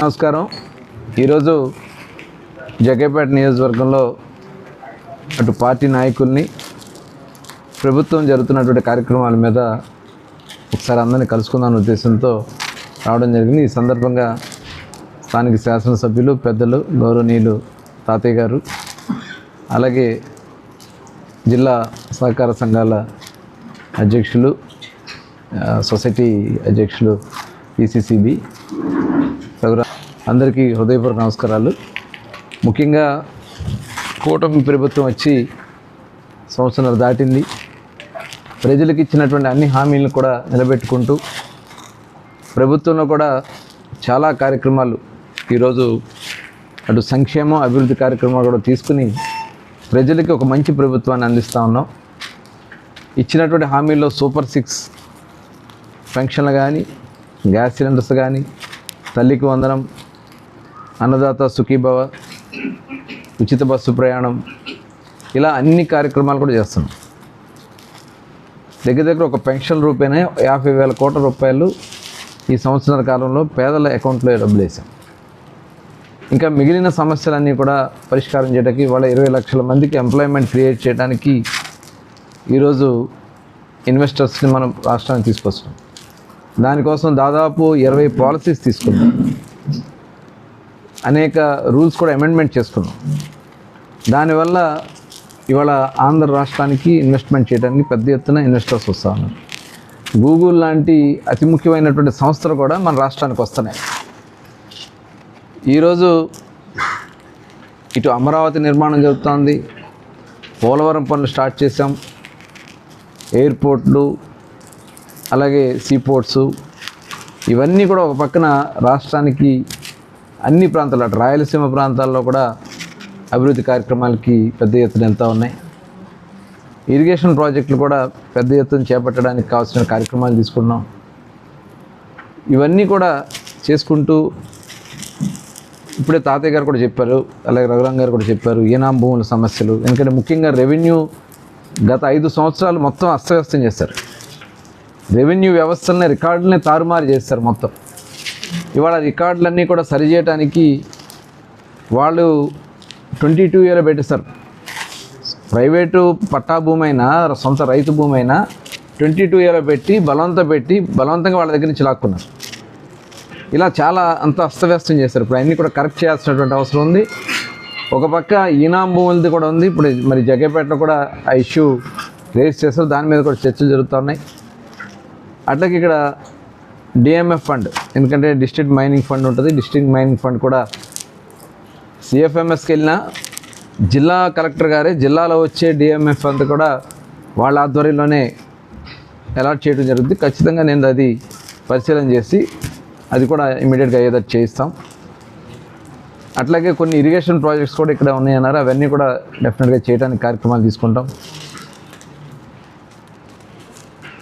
నమస్కారం. ఈరోజు జగ్గేపేట నియోజకవర్గంలో అటు పార్టీ నాయకుల్ని ప్రభుత్వం జరుగుతున్నటువంటి కార్యక్రమాల మీద ఒకసారి అందరినీ కలుసుకుందాం ఉద్దేశంతో రావడం జరిగింది. ఈ సందర్భంగా స్థానిక శాసనసభ్యులు పెద్దలు గౌరవనీయులు తాతయ్య గారు అలాగే జిల్లా సహకార సంఘాల అధ్యక్షులు సొసైటీ అధ్యక్షులు పిసిసిబి రఘురా అందరికీ హృదయపూర్వక నమస్కారాలు. ముఖ్యంగా కూటమి ప్రభుత్వం వచ్చి సంవత్సరాలు దాటింది. ప్రజలకు ఇచ్చినటువంటి అన్ని హామీలను కూడా నిలబెట్టుకుంటూ ప్రభుత్వంలో కూడా చాలా కార్యక్రమాలు ఈరోజు అటు సంక్షేమం అభివృద్ధి కార్యక్రమాలు కూడా తీసుకుని ప్రజలకి ఒక మంచి ప్రభుత్వాన్ని అందిస్తూ ఉన్నాం. ఇచ్చినటువంటి హామీల్లో సూపర్ సిక్స్ పెన్షన్లు కానీ గ్యాస్ సిలిండర్స్ కానీ తల్లికి వందనం అన్నదాత సుఖీభవ ఉచిత బస్సు ప్రయాణం ఇలా అన్ని కార్యక్రమాలు కూడా చేస్తున్నాం. దగ్గర దగ్గర ఒక పెన్షన్ రూపేనే యాభై వేల కోట్ల రూపాయలు ఈ సంవత్సరాల కాలంలో పేదల అకౌంట్లో డబ్బులు వేసాం. ఇంకా మిగిలిన సమస్యలన్నీ కూడా పరిష్కారం చేయడానికి వాళ్ళ ఇరవై లక్షల మందికి ఎంప్లాయ్మెంట్ క్రియేట్ చేయడానికి ఈరోజు ఇన్వెస్టర్స్ని మనం రాష్ట్రానికి తీసుకొస్తున్నాం. దానికోసం దాదాపు ఇరవై పాలసీస్ తీసుకున్నాం. అనేక రూల్స్ కూడా అమెండ్మెంట్ చేసుకున్నాం. దానివల్ల ఇవాళ ఆంధ్ర రాష్ట్రానికి ఇన్వెస్ట్మెంట్ చేయడానికి పెద్ద ఎత్తున ఇన్వెస్టర్స్ వస్తూ ఉన్నారు. గూగుల్ లాంటి అతి ముఖ్యమైనటువంటి సంస్థలు కూడా మన రాష్ట్రానికి వస్తున్నాయి. ఈరోజు ఇటు అమరావతి నిర్మాణం జరుగుతోంది. పోలవరం పనులు స్టార్ట్ చేసాం ఎయిర్పోర్ట్లు అలాగే సీపోర్ట్స్ ఇవన్నీ కూడా ఒక పక్కన రాష్ట్రానికి అన్ని ప్రాంతాలు అటు రాయలసీమ ప్రాంతాల్లో కూడా అభివృద్ధి కార్యక్రమాలకి పెద్ద ఎత్తున వెళ్తూ ఉన్నాయి. ఇరిగేషన్ ప్రాజెక్టులు కూడా పెద్ద ఎత్తున చేపట్టడానికి కావాల్సిన కార్యక్రమాలు తీసుకున్నాం. ఇవన్నీ కూడా చేసుకుంటూ ఇప్పుడే తాతయ్య గారు కూడా చెప్పారు అలాగే రఘురాం గారు కూడా చెప్పారు ఈనాం భూముల సమస్యలు. ఎందుకంటే ముఖ్యంగా రెవెన్యూ గత ఐదు సంవత్సరాలు మొత్తం అస్తవ్యస్తం చేశారు. రెవెన్యూ వ్యవస్థల్ని రికార్డులనే తారుమారు చేస్తారు మొత్తం. ఇవాళ రికార్డులన్నీ కూడా సరిచేయటానికి వాళ్ళు ట్వంటీ టూ ఇయర్ పెట్టేస్తారు. ప్రైవేటు పట్టా భూమి అయినా సొంత రైతు భూమి అయినా ట్వంటీ టూ ఇయర్ పెట్టి బలవంత పెట్టి బలవంతంగా వాళ్ళ దగ్గర నుంచి లాక్కున్నారు. ఇలా చాలా అంత అస్తవ్యస్తం చేశారు. ఇప్పుడు అన్నీ కూడా కరెక్ట్ చేయాల్సినటువంటి అవసరం ఉంది. ఒక పక్క ఈనాం భూములది కూడా ఉంది. ఇప్పుడు మరి జగ్గపేటలో కూడా ఆ ఇష్యూ రేస్ చేస్తారు దాని మీద కూడా చర్చలు జరుగుతున్నాయి. అట్లాగే ఇక్కడ డిఎంఎఫ్ ఫండ్ ఎందుకంటే డిస్ట్రిక్ట్ మైనింగ్ ఫండ్ ఉంటుంది. డిస్ట్రిక్ట్ మైనింగ్ ఫండ్ కూడా సిఎఫ్ఎంఎస్కి వెళ్ళిన జిల్లా కలెక్టర్ గారే జిల్లాలో వచ్చే డిఎంఎఫ్ అంతా కూడా వాళ్ళ ఆధ్వర్యంలోనే అలాట్ చేయడం జరుగుతుంది. ఖచ్చితంగా నేను అది పరిశీలన చేసి అది కూడా ఇమీడియట్గా అయ్యేటట్టు చేయిస్తాం. అట్లాగే కొన్ని ఇరిగేషన్ ప్రాజెక్ట్స్ కూడా ఇక్కడ ఉన్నాయన్నారు. అవన్నీ కూడా డెఫినెట్గా చేయడానికి కార్యక్రమాలు తీసుకుంటాం.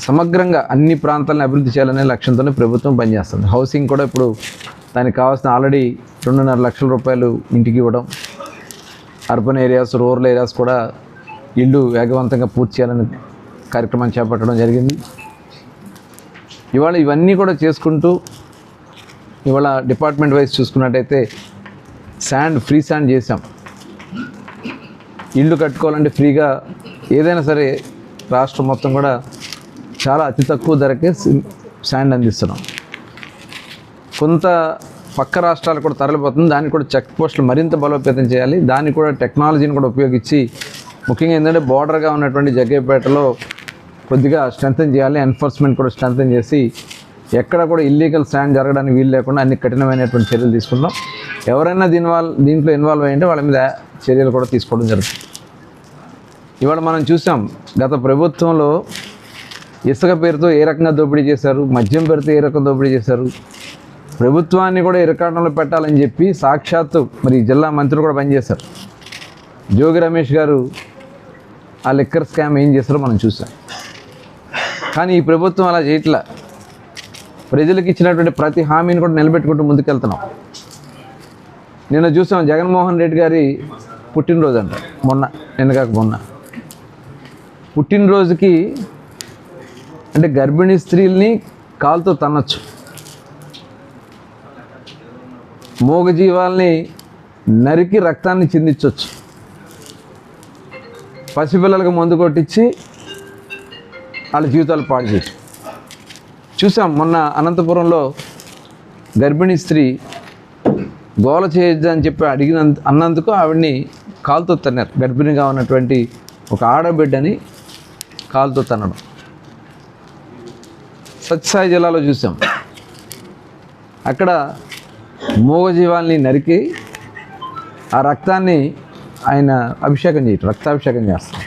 సమగ్రంగా అన్ని ప్రాంతాలను అభివృద్ధి చేయాలనే లక్ష్యంతోనే ప్రభుత్వం పనిచేస్తుంది. హౌసింగ్ కూడా ఇప్పుడు దానికి కావాల్సిన ఆల్రెడీ రెండున్నర లక్షల రూపాయలు ఇంటికి ఇవ్వడం అర్బన్ ఏరియాస్ రూరల్ ఏరియాస్ కూడా ఇల్లు వేగవంతంగా పూర్తి చేయాలని కార్యక్రమం చేపట్టడం జరిగింది. ఇవాళ ఇవన్నీ కూడా చేసుకుంటూ ఇవాళ డిపార్ట్మెంట్ వైజ్ చూసుకున్నట్టయితే శాండ్ ఫ్రీ శాండ్ చేసాం ఇల్లు కట్టుకోవాలంటే ఫ్రీగా ఏదైనా సరే రాష్ట్రం మొత్తం కూడా చాలా అతి తక్కువ ధరకే శాండ్ అందిస్తున్నాం. కొంత పక్క రాష్ట్రాలు కూడా తరలిపోతుంది. దానికి కూడా చెక్ పోస్టులు మరింత బలోపేతం చేయాలి. దానికి కూడా టెక్నాలజీని కూడా ఉపయోగించి ముఖ్యంగా ఏంటంటే బార్డర్గా ఉన్నటువంటి జగ్గేపేటలో కొద్దిగా స్ట్రెంథన్ చేయాలి. ఎన్ఫోర్స్మెంట్ కూడా స్ట్రెంథన్ చేసి ఎక్కడ కూడా ఇల్లీగల్ స్టాండ్ జరగడానికి వీలు లేకుండా అన్ని కఠినమైనటువంటి చర్యలు తీసుకుంటాం ఎవరైనా దీని వాళ్ళ దీంట్లో ఇన్వాల్వ్ అయ్యింటే వాళ్ళ మీద చర్యలు కూడా తీసుకోవడం జరుగుతుంది. ఇవాళ మనం చూసాం గత ప్రభుత్వంలో ఇసుక పేరుతో ఏ రకంగా దోపిడీ చేశారు? మద్యం పేరుతో ఏ రకంగా దోపిడీ చేశారు? ప్రభుత్వాన్ని కూడా ఇరకాటంలో పెట్టాలని చెప్పి సాక్షాత్తు మరి జిల్లా మంత్రులు కూడా పనిచేశారు. జోగి రమేష్ గారు ఆ లిక్కర్ స్కామ్ ఏం చేస్తారో మనం చూసాం. కానీ ఈ ప్రభుత్వం అలా చేయట్లా. ప్రజలకు ఇచ్చినటువంటి ప్రతి హామీని కూడా నిలబెట్టుకుంటూ ముందుకెళ్తున్నాం. నిన్న చూసాం జగన్మోహన్ రెడ్డి గారి పుట్టినరోజు అంట. మొన్న నిన్న కాక మొన్న. పుట్టినరోజుకి అంటే గర్భిణీ స్త్రీల్ని కాలుతో తన్నచ్చు. మూగజీవాల్ని నరికి రక్తాన్ని చిందించవచ్చు పసిపిల్లలకు మందు కొట్టించి వాళ్ళ జీవితాలు పాడు చేయొచ్చు. చూసాం మొన్న అనంతపురంలో గర్భిణీ స్త్రీ గోల చేయొద్దు అని చెప్పి అడిగిన అన్నందుకు ఆవిడ్ని కాలుతో తన్నారు. గర్భిణిగా ఉన్నటువంటి ఒక ఆడబిడ్డని కాలుతో తన్నడం. సత్యసాయి జిల్లాలో చూసాం. అక్కడ మూగజీవాల్ని నరికి ఆ రక్తాన్ని ఆయన అభిషేకం చేయటం రక్తాభిషేకం చేస్తారు